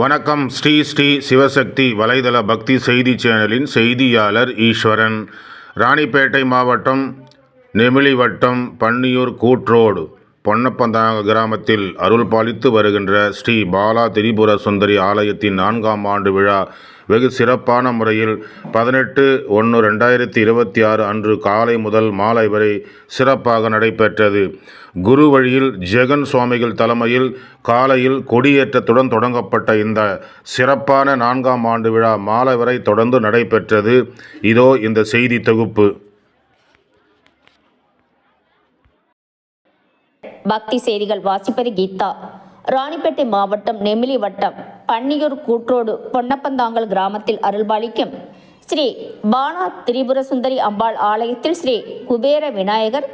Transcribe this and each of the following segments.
வணக்கம். ஸ்ரீ ஸ்ரீ சிவசக்தி வலைதள பக்தி செய்தி சேனலின் செய்தியாளர் ஈஸ்வரன். ராணிப்பேட்டை மாவட்டம் நெமிலி வட்டம் பன்னியூர் கூட்ரோடு. பொன்னப்பந்தாங்க கிராமத்தில் அருள் பாலித்து வருகின்ற ஸ்ரீ பாலா திரிபுர சுந்தரி ஆலயத்தின் நான்காம் ஆண்டு விழா வெகு சிறப்பான முறையில் பதினெட்டு ஒன்று ரெண்டாயிரத்தி இருபத்தி ஆறு அன்று காலை முதல் மாலை வரை சிறப்பாக நடைபெற்றது. குரு வழியில் ஜெகன் சுவாமிகள் தலைமையில் காலையில் கொடியேற்றத்துடன் தொடங்கப்பட்ட இந்த சிறப்பான நான்காம் ஆண்டு விழா மாலை வரை தொடர்ந்து நடைபெற்றது. இதோ இந்த செய்தி தொகுப்பு. பக்தி செய்திகள் வாசிப்பது கீதா. ராணிப்பேட்டை மாவட்டம் நெமிலி வட்டம் பன்னியூர் கூற்றோடு பொன்னப்பந்தாங்கல் கிராமத்தில் அருள்பாலிக்கும் ஸ்ரீ பானா திரிபுர சுந்தரி அம்பாள் ஆலயத்தில் ஸ்ரீ குபேர விநாயகர்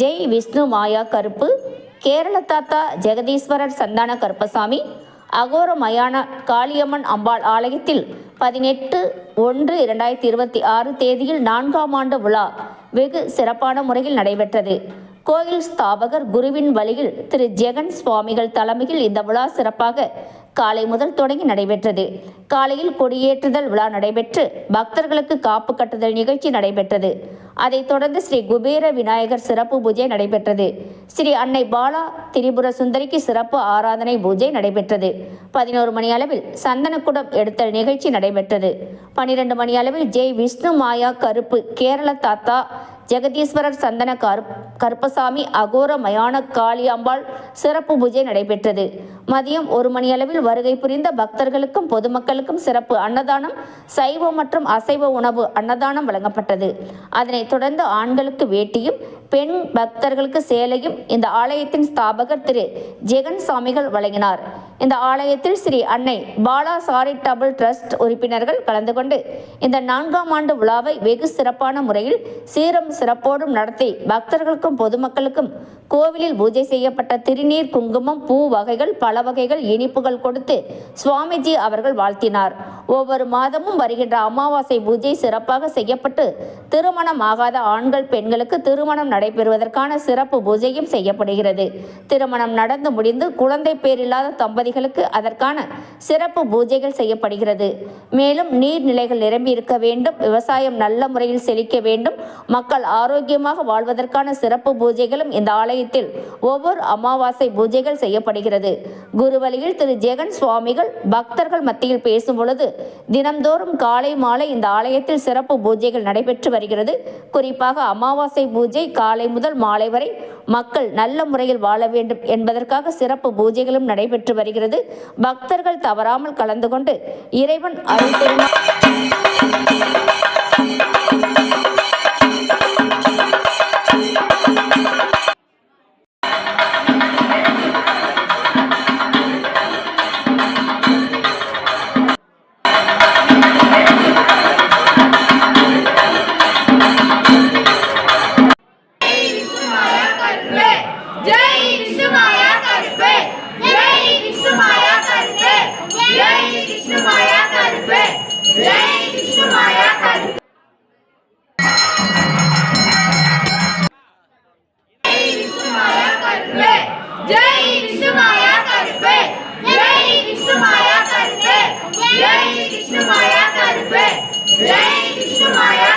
ஜெய் விஷ்ணு மாயா கருப்பு கேரள தாத்தா ஜெகதீஸ்வரர் சந்தான கருப்பசாமி அகோர மயான காளியம்மன் அம்பாள் ஆலயத்தில் பதினெட்டு ஒன்று இரண்டாயிரத்தி இருபத்தி ஆறு தேதியில் நான்காம் ஆண்டு விழா வெகு சிறப்பான முறையில் நடைபெற்றது. கோயில் ஸ்தாபகர் குருவின் வழியில் திரு ஜெகன் சுவாமிகள் தலைமையில் இந்த விழா சிறப்பாக காலை முதல் தொடங்கி நடைபெற்றது. காலையில் கொடியேற்றுதல் விழா நடைபெற்று பக்தர்களுக்கு காப்பு கட்டுதல் நிகழ்ச்சி நடைபெற்றது. அதைத் தொடர்ந்து ஸ்ரீ குபேர விநாயகர் சிறப்பு பூஜை நடைபெற்றது. ஸ்ரீ அன்னை பாலா திரிபுர சுந்தரிக்கு சிறப்பு ஆராதனை பூஜை நடைபெற்றது. பதினோரு மணி அளவில் சந்தனக்குடம் எடுத்தல் நிகழ்ச்சி நடைபெற்றது. பனிரெண்டு மணி அளவில் ஜெய் விஷ்ணு மாயா கருப்பு கேரள தாத்தா ஜெகதீஸ்வரர் சந்தன கருப் கருப்பசாமி அகோர மயான காளியாம்பாள் சிறப்பு பூஜை நடைபெற்றது. மதியம் ஒரு மணியளவில் வருகை புரிந்த பக்தர்களுக்கும் பொதுமக்களுக்கும் சிறப்பு அன்னதானம் சைவ மற்றும் அசைவ உணவு அன்னதானம் வழங்கப்பட்டது. அதனைத் தொடர்ந்து ஆண்களுக்கு வேட்டியும் பெண் பக்தர்களுக்கு சேலையும் இந்த ஆலயத்தின் ஸ்தாபகர் திரு. ஜெகன் சாமிகள் வழங்கினார். இந்த ஆலயத்தில் ஸ்ரீ அன்னை பாலா சாரிட்டபிள் ட்ரஸ்ட் உறுப்பினர்கள் கலந்து கொண்டு இந்த நான்காம் ஆண்டு விழாவை வெகு சிறப்பான முறையில் சீரம் சிறப்போடும் நடத்தி பக்தர்களுக்கும் பொதுமக்களுக்கும் கோவிலில் பூஜை செய்யப்பட்ட திருநீர் குங்குமம் பூ வகைகள் பல வகைகள் இனிப்புகள் கொடுத்து சுவாமிஜி அவர்கள் வாழ்த்தினார். ஒவ்வொரு மாதமும் வருகின்ற அமாவாசை பூஜை சிறப்பாக செய்யப்பட்டு திருமணம் ஆகாத ஆண்கள் பெண்களுக்கு திருமணம் நடைபெறுவதற்கான சிறப்பு பூஜையும் செய்யப்படுகிறது. திருமணம் நடந்து முடிந்து குழந்தை பேரில்லாத தம்பதிகளுக்கு அதற்கான சிறப்பு பூஜைகள் செய்யப்படுகிறது. மேலும் நீர்நிலைகள் நிரம்பி இருக்க வேண்டும் விவசாயம் நல்ல முறையில் செழிக்க வேண்டும் மக்கள் ஆரோக்கியமாக வாழ்வதற்கான சிறப்பு பூஜைகளும் இந்த ஆலயத்தில் ஒவ்வொரு அமாவாசை பூஜைகள் செய்யப்படுகிறது. குருவழியில் திரு. ஜெகன் சுவாமிகள் பக்தர்கள் மத்தியில் பேசும் பொழுது தினம்தோறும் காலை மாலை இந்த ஆலயத்தில் சிறப்பு பூஜைகள் நடைபெற்று வருகிறது. குறிப்பாக அமாவாசை பூஜை காலை முதல் மாலை வரை மக்கள் நல்ல முறையில் வாழ வேண்டும் என்பதற்காக சிறப்பு பூஜைகளும் நடைபெற்று வருகிறது. பக்தர்கள் தவறாமல் கலந்து கொண்டு இறைவன் அருள் జై విష్ణు మాయా.